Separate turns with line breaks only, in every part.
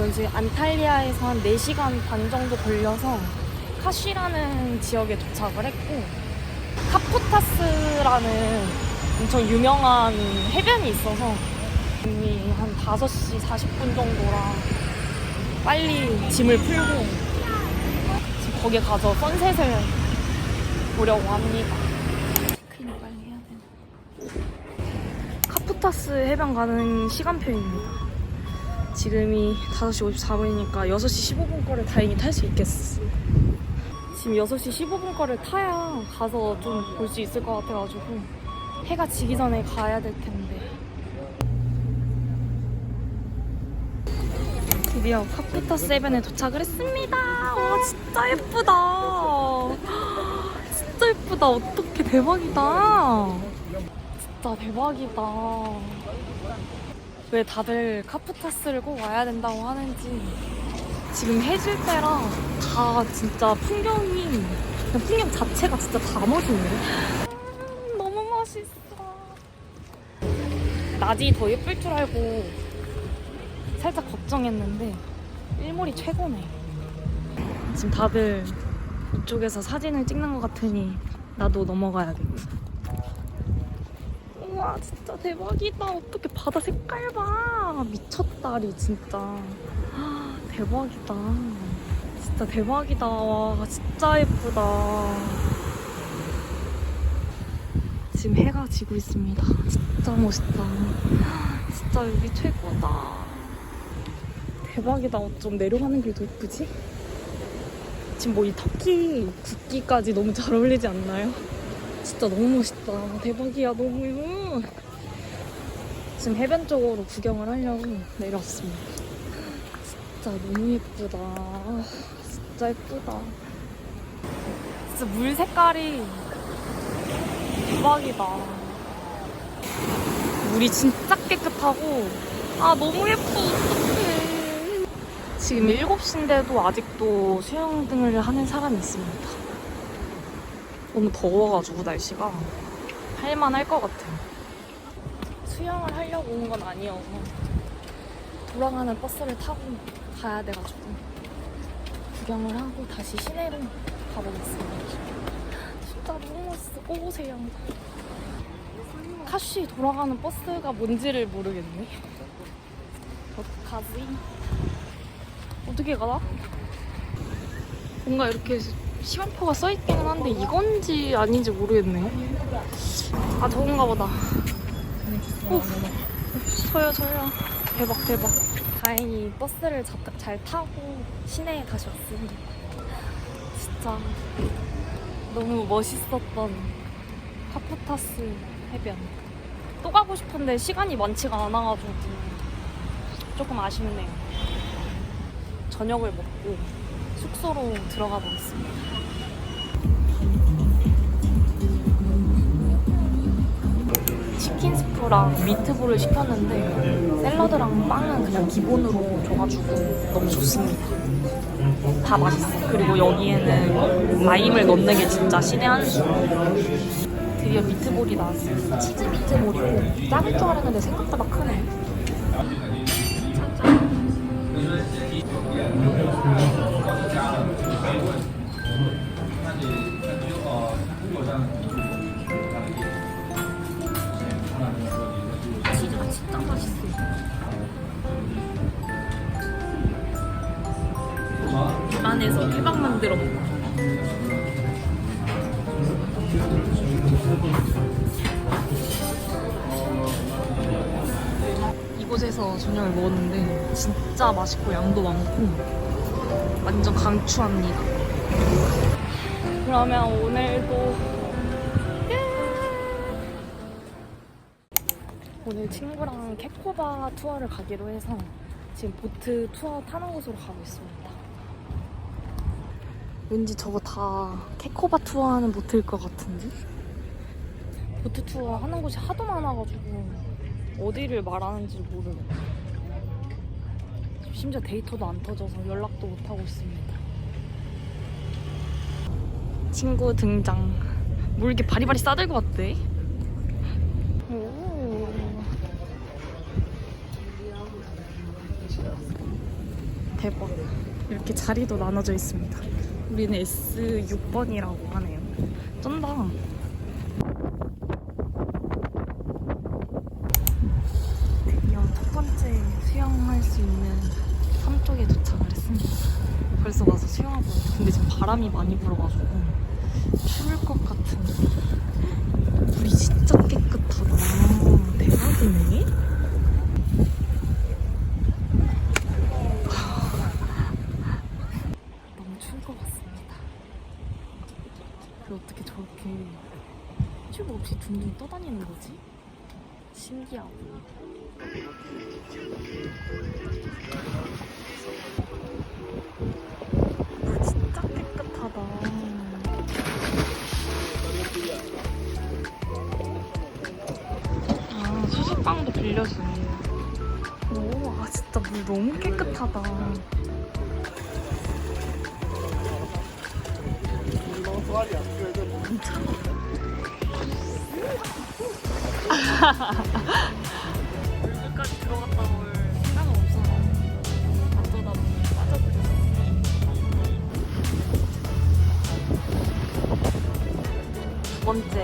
저는 지금 안탈리아에서 한 4시간 반 정도 걸려서 카쉬라는 지역에 도착을 했고 카푸타스라는 엄청 유명한 해변이 있어서 이미 한 5시 40분 정도라 빨리 짐을 풀고 지금 거기에 가서 선셋을 보려고 합니다. 체크인 빨리 해야 되나? 카푸타스 해변 가는 시간표입니다. 지금이 5시 54분이니까 6시 15분 거를 다행히 탈 수 있겠어. 지금 6시 15분 거를 타야 가서 좀 볼 수 있을 것 같아가지고 해가 지기 전에 가야 될 텐데. 드디어 카푸타스 해변에 도착을 했습니다. 와 진짜 예쁘다. 진짜 예쁘다. 어떡해 대박이다. 진짜 대박이다. 왜 다들 카푸타스를 꼭 와야 된다고 하는지 지금 해질 때랑 다 진짜 풍경이 풍경 자체가 진짜 다 멋있네. 음, 너무 멋있어. 낮이 더 예쁠 줄 알고 살짝 걱정했는데 일몰이 최고네. 지금 다들 이쪽에서 사진을 찍는 것 같으니 나도 넘어가야겠다. 우와 진짜 대박이다. 어떻게 바다 색깔 봐. 미쳤다리 진짜. 아, 대박이다. 진짜 대박이다. 와 진짜 예쁘다. 지금 해가 지고 있습니다. 진짜 멋있다. 진짜 여기 최고다. 대박이다. 어쩜 내려가는 길도 예쁘지? 지금 뭐이 터키 국기까지 너무 잘 어울리지 않나요? 진짜 너무 멋있다. 대박이야, 너무. 지금 해변 쪽으로 구경을 하려고 내려왔습니다. 진짜 너무 예쁘다. 진짜 예쁘다. 진짜 물 색깔이 대박이다. 물이 진짜 깨끗하고, 아, 너무 예뻐. 지금 7시인데도 아직도 수영등을 하는 사람이 있습니다. 너무 더워가지고 날씨가 할만할 것 같아요. 수영을 하려고 온 건 아니어서 돌아가는 버스를 타고 가야 돼가지고 구경을 하고 다시 시내로 가보겠습니다. 진짜 너무 멋있어. 꼭 오세요. 카쉬 돌아가는 버스가 뭔지를 모르겠네. 어떡하지? 어떻게 가나? 뭔가 이렇게 시간표가 써있기는 한데 이건지 아닌지 모르겠네. 아 저건가 보다. 오, 저요 저요. 대박 대박. 다행히 버스를 자, 잘 타고 시내에 다시 왔습니다. 진짜 너무 멋있었던 카푸타스 해변. 또 가고 싶은데 시간이 많지가 않아가지고 조금 아쉽네요. 저녁을 먹고 숙소로 들어가 보겠습니다. 치킨 스프랑 미트볼을 시켰는데 샐러드랑 빵은 그냥 기본으로 줘가지고 너무 좋습니다. 다 맛있어. 그리고 여기에는 라임을 넣는 게 진짜 신의 한 수. 드디어 미트볼이 나왔어요. 치즈 미트볼이고 작을 줄 알았는데 생각보다 크네. 곳에서 저녁을 먹었는데 진짜 맛있고 양도 많고 완전 강추합니다. 그러면 오늘도 오늘 친구랑 캐코바 투어를 가기로 해서 지금 보트 투어 타는 곳으로 가고 있습니다. 왠지 저거 다 캐코바 투어 하는 보트일 것 같은데? 보트 투어 하는 곳이 하도 많아가지고 어디를 말하는지 모르겠네. 심지어 데이터도 안 터져서 연락도 못 하고 있습니다. 친구 등장. 뭐 이렇게 바리바리 싸들고 왔대? 오. 대박. 이렇게 자리도 나눠져 있습니다. 우리는 S6번이라고 하네요. 쩐다. 드디어 첫 번째 수영할 수 있는 섬 쪽에 도착을 했습니다. 벌써 와서 수영하고 근데 지금 바람이 많이 불어가지고 추울 것 같은 물이 진짜 깨끗하다. 대박이네. 너무 추울 것 같습니다. 그 어떻게 저렇게 튜브 없이 둥둥 떠다니는 거지? 신기하고. 빌려주네. 오, 아, 진짜 물 너무 깨끗하다. 물까지 들어갔다 올 생각은 없어서 어쩌다 보니 빠져들었어. 두 번째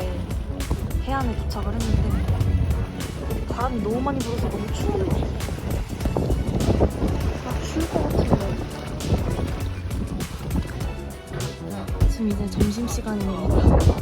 해안에 도착을 했는데 바람이 너무 많이 불어서 너무 추운데 아. 추울 것 같은데. 지금 이제 점심시간입니다 예쁘다.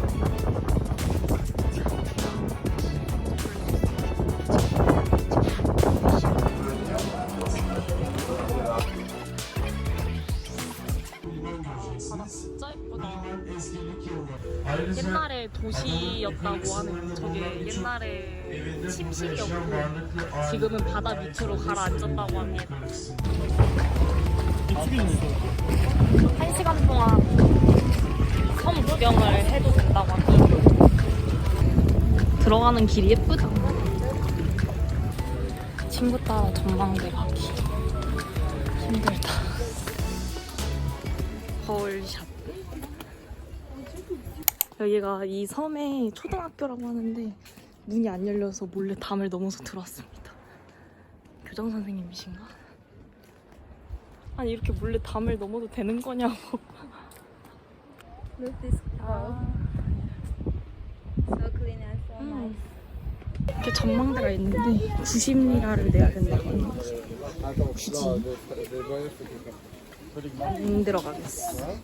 옛날에 도시였다고 하는 저게 옛날에 침실이었고 지금은 바다 밑으로 가라앉았다고 합니다. 한 시간 동안 섬 구경을 해도 된다고 합니다. 들어가는 길이 예쁘다. 친구 따라 전망대 가기 힘들다. 거울샷. 여기가 이 섬의 초등학교라고 하는데 문이 안 열려서 몰래 담을 넘어서 들어왔습니다. 교장 선생님이신가? 아니 이렇게 몰래 담을 넘어도 되는 거냐고.
Look this car. So clean and so
음.
nice.
이렇게 전망대가 있는데 90리라를 내야 된다고 합니다. 굳이 안 들어가겠어.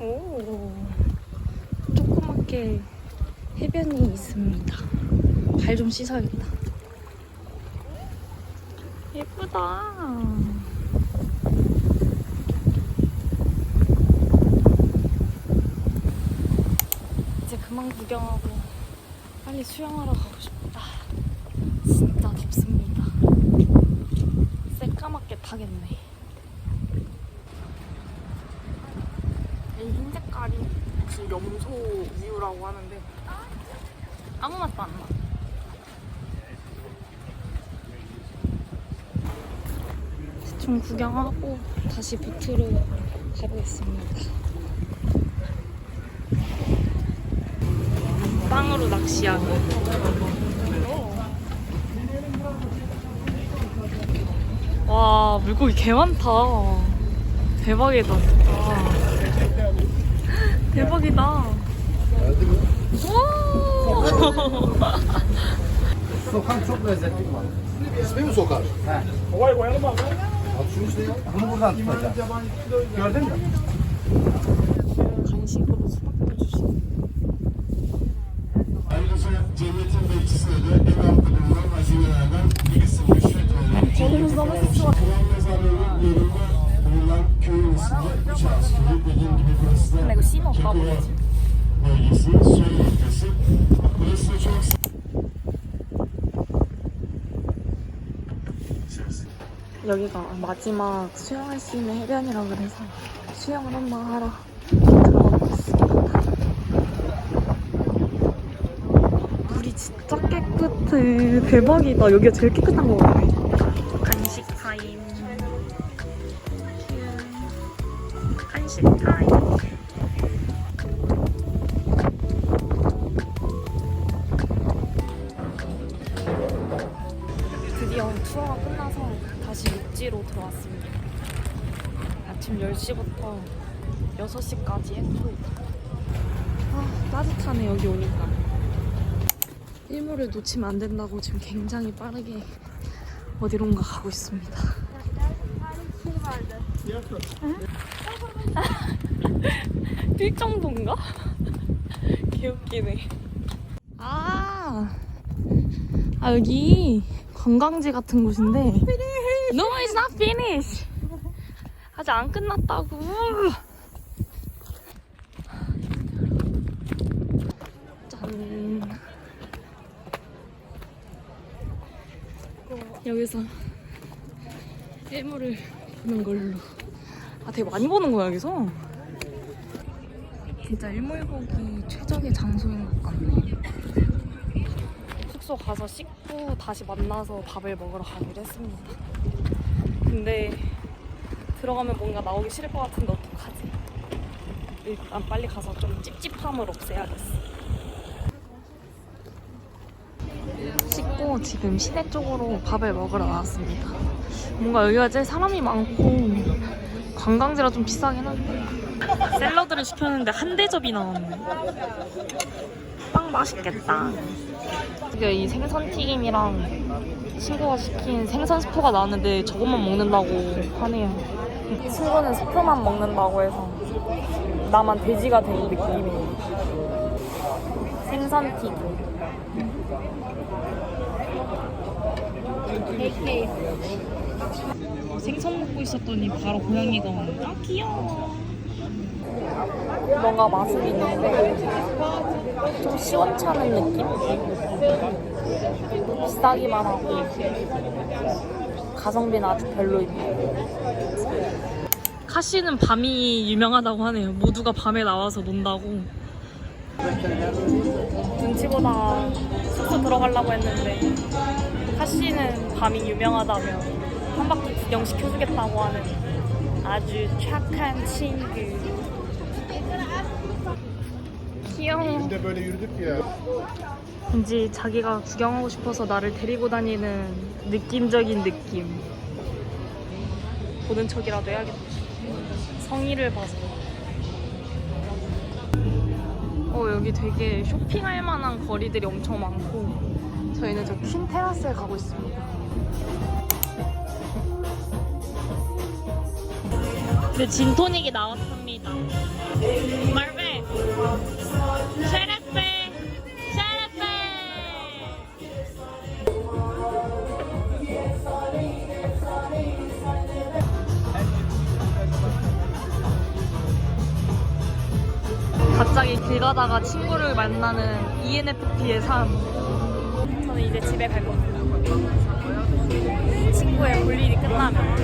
오, 조그맣게 해변이 있습니다. 발 좀 씻어야겠다. 예쁘다. 이제 그만 구경하고 빨리 수영하러 가고 싶다. 진짜 덥습니다. 새까맣게 타겠네. 이 흰 색깔이 혹시 염소 우유라고 하는데 아무 맛도 안 나. 좀 구경하고 다시 보트로 가보겠습니다. 빵으로 낚시하기. 와 물고기 개 많다. 대박이다 진짜. 대박이다.
Sokan çok lezzetli var. İsmi mi sokar? He. Kolay koyalım abi. Bak şunu işte ya. Bunu buradan tutacağım. Gördün mü?
Ayrıca Cemiyet'in bekçisine de
여기가 마지막 수영할 수 있는 해변이라 그래서 수영을 한번 하러 들어가 봤습니다. 물이 진짜 깨끗해. 대박이다. 여기가 제일 깨끗한 것 같아. 10시부터 6시까지 했고 아 따뜻하네 여기 오니까 일몰을 놓치면 안 된다고 지금 굉장히 빠르게 어디론가 가고 있습니다. 뛸 정도인가? 개웃기네. 아, 아 여기 관광지 같은 곳인데. No, it's not finished. 아직 안 끝났다고. 짠. 여기서 일몰을 보는 걸로. 아, 되게 많이 보는 거야, 여기서? 진짜 일몰 보기 최적의 장소인 것 같네. 숙소 가서 씻고 다시 만나서 밥을 먹으러 가기로 했습니다. 근데 들어가면 뭔가 나오기 싫을 것 같은데 어떡하지? 일단 빨리 가서 좀 찝찝함을 없애야겠어. 씻고 지금 시내 쪽으로 밥을 먹으러 나왔습니다. 뭔가 여기가 제일 사람이 많고 관광지라 좀 비싸긴 한데 샐러드를 시켰는데 한 대접이 나왔네. 빵 맛있겠다. 이게 이 생선 튀김이랑 친구가 시킨 생선 스프가 나왔는데 저것만 먹는다고 하네요. 이 친구는 스프만 먹는다고 해서 나만 돼지가 된 느낌이에요. 생선 튀김. 생선 먹고 있었더니 바로 고양이가 왔는데 아 귀여워. 뭔가 맛은 있는데 좀 시원찮은 느낌? 비싸기만 하고 가성비는 아주 별로입니다. 카시는 밤이 유명하다고 하네요. 모두가 밤에 나와서 논다고. 눈치보다 숙소 들어가려고 했는데 카시는 밤이 유명하다며 한 바퀴 구경시켜주겠다고 하는 아주 착한 친구. 귀여워.
de böyle yürüdük ya.
왠지 자기가 구경하고 싶어서 나를 데리고 다니는 느낌적인 느낌. 보는 척이라도 해야겠다. 성의를 봐서. 어, 여기 되게 쇼핑할 만한 거리들이 엄청 많고, 저희는 저 퀸 테라스에 가고 있습니다. 네, 진토닉이 나왔습니다. 말베! 쉐 길 가다가 친구를 만나는 ENFP의 삶. 저는 이제 집에 갈 겁니다. 친구의 볼일이 끝나면.